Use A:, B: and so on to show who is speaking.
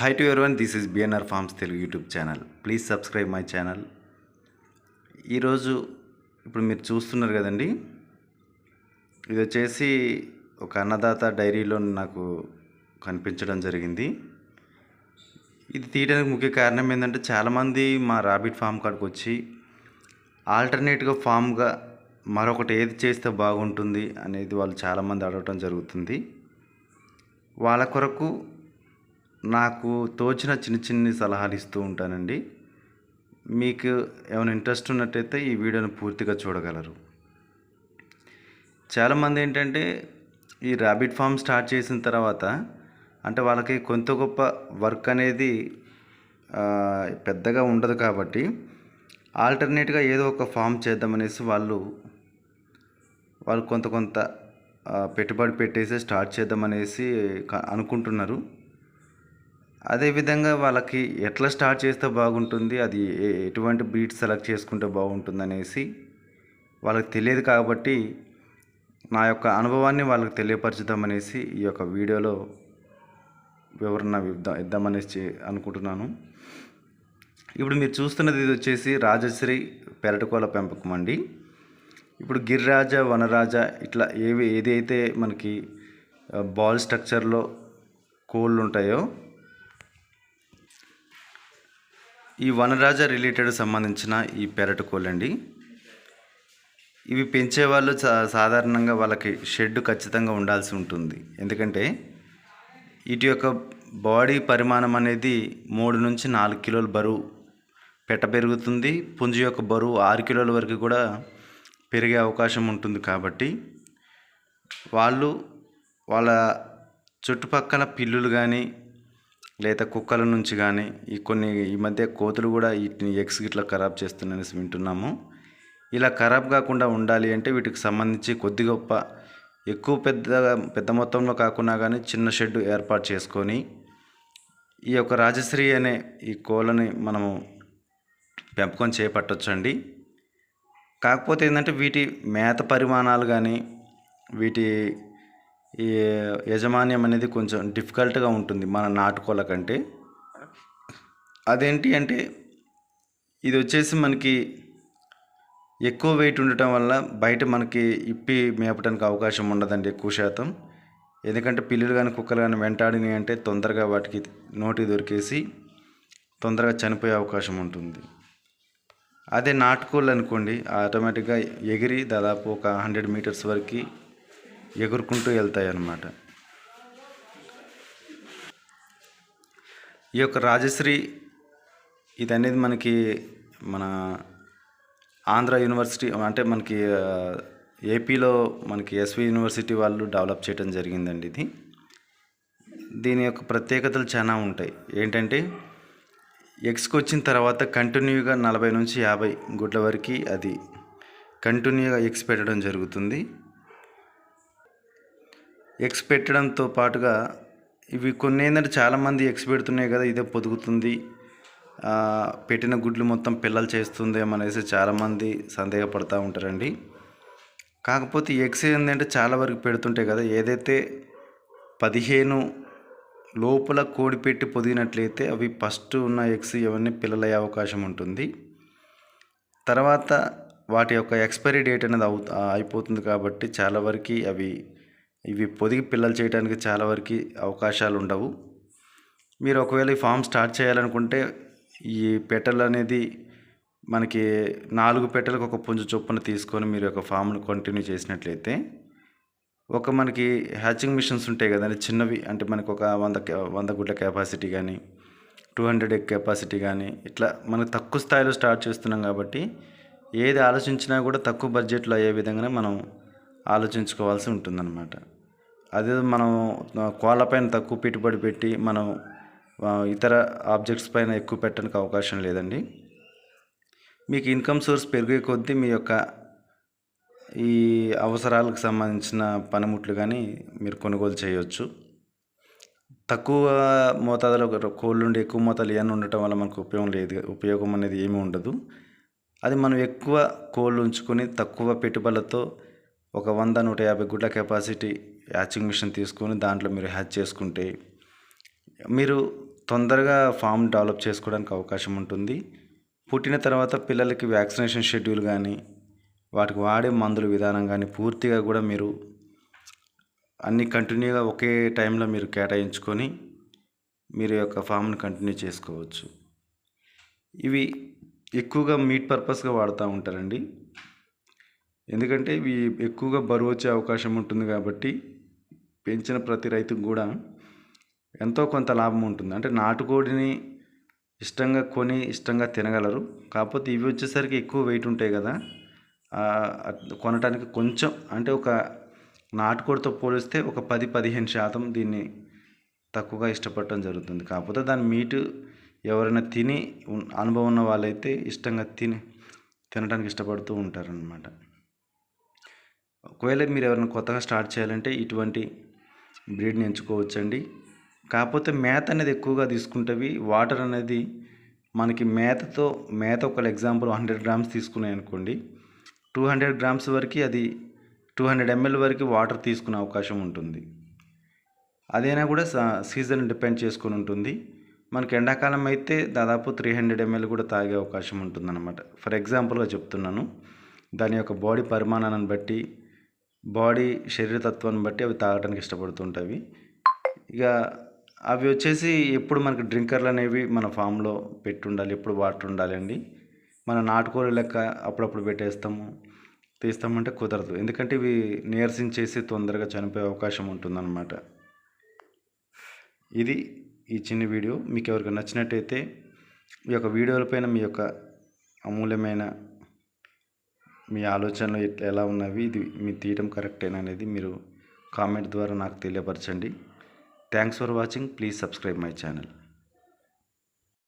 A: Hi to everyone this is BNR farms Telugu YouTube channel please subscribe my channel ఈరోజు ఇప్పుడు మీరు చూస్తున్నారు కదండి. ఇది వచ్చేసి ఒక అన్నదాత డైరీలో నాకు కనిపించడం జరిగింది. ఇది తీయడానికి ముఖ్య కారణం ఏంటంటే చాలామంది మా రాబిట్ ఫామ్ కాడికి వచ్చి ఆల్టర్నేట్గా ఫామ్గా మరొకటి ఏది చేస్తే బాగుంటుంది అనేది వాళ్ళు చాలామంది అడగటం జరుగుతుంది. వాళ్ళ కొరకు నాకు తోచిన చిన్న చిన్న సలహాలు ఇస్తూ ఉంటానండి. మీకు ఏమైనా ఇంట్రెస్ట్ ఉన్నట్టయితే ఈ వీడియోను పూర్తిగా చూడగలరు. చాలామంది ఏంటంటే ఈ ర్యాబిట్ ఫామ్ స్టార్ట్ చేసిన తర్వాత అంటే వాళ్ళకి కొంత గొప్ప వర్క్ అనేది పెద్దగా ఉండదు కాబట్టి ఆల్టర్నేట్గా ఏదో ఒక ఫామ్ చేద్దామనేసి వాళ్ళు వాళ్ళు కొంత కొంత పెట్టుబడి పెట్టేసి స్టార్ట్ చేద్దామనేసి అనుకుంటున్నారు. అదేవిధంగా వాళ్ళకి ఎట్లా స్టార్ట్ చేస్తే బాగుంటుంది అది ఏ- ఎటువంటి బీట్ సెలెక్ట్ చేసుకుంటే బాగుంటుంది అనేసి వాళ్ళకి తెలియదు కాబట్టి నా యొక్క అనుభవాన్ని వాళ్ళకి తెలియపరచుదామనేసి ఈ యొక్క వీడియోలో వివరణ ఇద్దాం ఇద్దామనేసి అనుకుంటున్నాను. ఇప్పుడు మీరు చూస్తున్నది ఇది వచ్చేసి రాజశ్రీ పెరటకోల పెంపకం అండి. ఇప్పుడు గిరిరాజ వనరాజ ఇట్లా ఏవి ఏదైతే మనకి బాల్ స్ట్రక్చర్లో కోళ్ళు ఉంటాయో ఈ వనరాజ రిలేటెడ్ సంబంధించిన ఈ పెరట కోళ్ళండి. ఇవి పెంచే వాళ్ళు సా- సాధారణంగా వాళ్ళకి షెడ్ ఖచ్చితంగా ఉండాల్సి ఉంటుంది. ఎందుకంటే వీటి యొక్క బాడీ పరిమాణం అనేది మూడు నుంచి నాలుగు కిలోల బరువు పెట్ట పెరుగుతుంది. పుంజు యొక్క బరువు ఆరు కిలోల వరకు కూడా పెరిగే అవకాశం ఉంటుంది కాబట్టి వాళ్ళు వాళ్ళ చుట్టుపక్కల పిల్లులు కానీ లేదా కుక్కల నుంచి కానీ ఈ కొన్ని ఈ మధ్య కోతులు కూడా వీటిని ఎగ్స్ ఇట్లా ఖరాబ్ చేస్తున్నాయని వింటున్నాము. ఇలా ఖరాబ్ కాకుండా ఉండాలి అంటే వీటికి సంబంధించి కొద్ది గొప్ప ఎక్కువ పెద్దగా పెద్ద మొత్తంలో కాకుండా కానీ చిన్న షెడ్ ఏర్పాటు చేసుకొని ఈ యొక్క రాజశ్రీ అనే ఈ కోళ్ళని మనము పెంపకం చేపట్టొచ్చండి. కాకపోతే ఏంటంటే వీటి మేత పరిమాణాలు కానీ వీటి ఈ యజమాన్యం అనేది కొంచెం డిఫికల్ట్గా ఉంటుంది మన నాటుకోళ్ళ కంటే. అదేంటి అంటే ఇది వచ్చేసి మనకి ఎక్కువ వెయిట్ ఉండటం వల్ల బయట మనకి ఇప్పి మేపడానికి అవకాశం ఉండదండి ఎక్కువ శాతం. ఎందుకంటే పిల్లులు కానీ కుక్కలు కానీ వెంటాడినాయి అంటే తొందరగా వాటికి నోటి దొరికేసి తొందరగా చనిపోయే అవకాశం ఉంటుంది. అదే నాటుకోళ్ళు అనుకోండి ఆటోమేటిక్గా ఎగిరి దాదాపు ఒక హండ్రెడ్ మీటర్స్ వరకు ఎగురుకుంటూ వెళ్తాయి అన్నమాట ఈ యొక్క రాజశ్రీ ఇది అనేది మనకి మన ఆంధ్ర యూనివర్సిటీ అంటే మనకి ఏపీలో మనకి ఎస్వి యూనివర్సిటీ వాళ్ళు డెవలప్ చేయడం జరిగిందండి ఇది. దీని యొక్క ప్రత్యేకతలు చాలా ఉంటాయి. ఏంటంటే ఎగ్స్కి వచ్చిన తర్వాత కంటిన్యూగా నలభై నుంచి యాభై గుడ్ల వరకు అది కంటిన్యూగా ఎగ్స్ పెట్టడం జరుగుతుంది. ఎగ్స్ పెట్టడంతో పాటుగా ఇవి కొన్ని ఏంటంటే చాలామంది ఎగ్స్ పెడుతున్నాయి కదా ఇదే పొదుగుతుంది. పెట్టిన గుడ్లు మొత్తం పిల్లలు చేస్తుందేమో అనేసి చాలామంది సందేహపడుతూ ఉంటారండి. కాకపోతే ఎగ్స్ ఏంటంటే చాలా వరకు పెడుతుంటాయి కదా ఏదైతే పదిహేను లోపల కోడి పెట్టి పొదిగినట్లయితే అవి ఫస్ట్ ఉన్న ఎగ్స్ ఇవన్నీ పిల్లలయ్యే అవకాశం ఉంటుంది. తర్వాత వాటి యొక్క ఎక్స్పైరీ డేట్ అనేది అవు అయిపోతుంది కాబట్టి చాలా వరకు అవి ఇవి పొదిగి పిల్లలు చేయడానికి చాలా వరకు అవకాశాలు ఉండవు. మీరు ఒకవేళ ఈ ఫామ్ స్టార్ట్ చేయాలనుకుంటే ఈ పెట్టెలు అనేది మనకి నాలుగు పెట్టెలకు ఒక పుంజు చొప్పున తీసుకొని మీరు ఒక ఫామ్ను కంటిన్యూ చేసినట్లయితే ఒక మనకి హ్యాచింగ్ మిషన్స్ ఉంటాయి కదండి చిన్నవి. అంటే మనకు ఒక వంద వంద గుడ్ల కెపాసిటీ కానీ టూ హండ్రెడ్ ఎగ్ కెపాసిటీ కానీ ఇట్లా మనకు తక్కువ స్థాయిలో స్టార్ట్ చేస్తున్నాం కాబట్టి ఏది ఆలోచించినా కూడా తక్కువ బడ్జెట్లో అయ్యే విధంగానే మనం ఆలోచించుకోవాల్సి ఉంటుందన్నమాట. అదే మనం కోళ్ళపైన తక్కువ పెట్టుబడి పెట్టి మనం ఇతర ఆబ్జెక్ట్స్ పైన ఎక్కువ పెట్టడానికి అవకాశం లేదండి. మీకు ఇన్కమ్ సోర్స్ పెరిగే కొద్దీ మీ యొక్క ఈ అవసరాలకు సంబంధించిన పనిముట్లు కానీ మీరు కొనుగోలు చేయవచ్చు తక్కువ మోతాదులో కోళ్ళు ఉండి ఎక్కువ మోతాదులు ఇవన్నీ ఉండటం వల్ల మనకు ఉపయోగం లేదు ఉపయోగం అనేది ఏమీ ఉండదు. అది మనం ఎక్కువ కోళ్ళు ఉంచుకొని తక్కువ పెట్టుబడులతో ఒక వంద నూట యాభై గుడ్ల కెపాసిటీ హ్యాచింగ్ మిషన్ తీసుకొని దాంట్లో మీరు హ్యాచ్ చేసుకుంటే మీరు తొందరగా ఫామ్ డెవలప్ చేసుకోవడానికి అవకాశం ఉంటుంది. పుట్టిన తర్వాత పిల్లలకి వ్యాక్సినేషన్ షెడ్యూల్ కానీ వాటికి వాడే మందుల విధానం కానీ పూర్తిగా కూడా మీరు అన్ని కంటిన్యూగా ఒకే టైంలో మీరు కేటాయించుకొని మీరు యొక్క ఫామ్ని కంటిన్యూ చేసుకోవచ్చు. ఇవి ఎక్కువగా మీట్ పర్పస్గా వాడుతూ ఉంటారండి. ఎందుకంటే ఇవి ఎక్కువగా బరువు వచ్చే అవకాశం ఉంటుంది కాబట్టి పెంచిన ప్రతి రైతుకు కూడా ఎంతో కొంత లాభం ఉంటుంది. అంటే నాటుకోడిని ఇష్టంగా కొని ఇష్టంగా తినగలరు. కాకపోతే ఇవి వచ్చేసరికి ఎక్కువ వెయిట్ ఉంటాయి కదా. కొనటానికి కొంచెం అంటే ఒక నాటుకోడితో పోలిస్తే ఒక పది పదిహేను శాతం దీన్ని తక్కువగా ఇష్టపడటం జరుగుతుంది. కాకపోతే దాని మీటు ఎవరైనా తిని అనుభవం ఉన్న వాళ్ళైతే ఇష్టంగా తిని తినడానికి ఇష్టపడుతూ ఉంటారనమాట ఒకవేళ మీరు ఎవరైనా కొత్తగా స్టార్ట్ చేయాలంటే ఇటువంటి బ్రీడ్ని ఎంచుకోవచ్చండి. కాకపోతే మేత అనేది ఎక్కువగా తీసుకుంటవి వాటర్ అనేది మనకి మేతతో మేత ఒక ఎగ్జాంపుల్ హండ్రెడ్ గ్రామ్స్ తీసుకున్నాయి అనుకోండి టూ హండ్రెడ్ గ్రామ్స్ వరకు అది టూ హండ్రెడ్ ఎంఎల్ వరకు వాటర్ తీసుకునే అవకాశం ఉంటుంది. అదైనా కూడా సీజన్ డిపెండ్ చేసుకొని ఉంటుంది. మనకి ఎండాకాలం అయితే దాదాపు త్రీ హండ్రెడ్ ఎంఎల్ కూడా తాగే అవకాశం ఉంటుందన్నమాట. ఫర్ ఎగ్జాంపుల్గా చెప్తున్నాను. దాని యొక్క బాడీ పరిమాణాన్ని బట్టి బాడీ శరీరతత్వాన్ని బట్టి అవి తాగడానికి ఇష్టపడుతుంటాయి. ఇక అవి వచ్చేసి ఎప్పుడు మనకి డ్రింకర్లు అనేవి మన ఫామ్లో పెట్టి ఉండాలి ఎప్పుడు వాటర్ ఉండాలండి అండి మన నాటుకోడి లెక్క అప్పుడప్పుడు పెట్టేస్తాము. తీస్తామంటే కుదరదు. ఎందుకంటే ఇవి నీరసించేసి తొందరగా చనిపోయే అవకాశం ఉంటుందన్నమాట. ఇది ఈ చిన్న వీడియో. మీకు ఎవరికి నచ్చినట్టయితే ఈ యొక్క వీడియోలపైన మీ యొక్క అమూల్యమైన మీ ఆలోచనలు ఎట్లా ఎలా ఉన్నవి ఇది మీ తీయటం కరెక్టేనా అనేది మీరు కామెంట్ ద్వారా నాకు తెలియపరచండి. Thanks for watching please subscribe my channel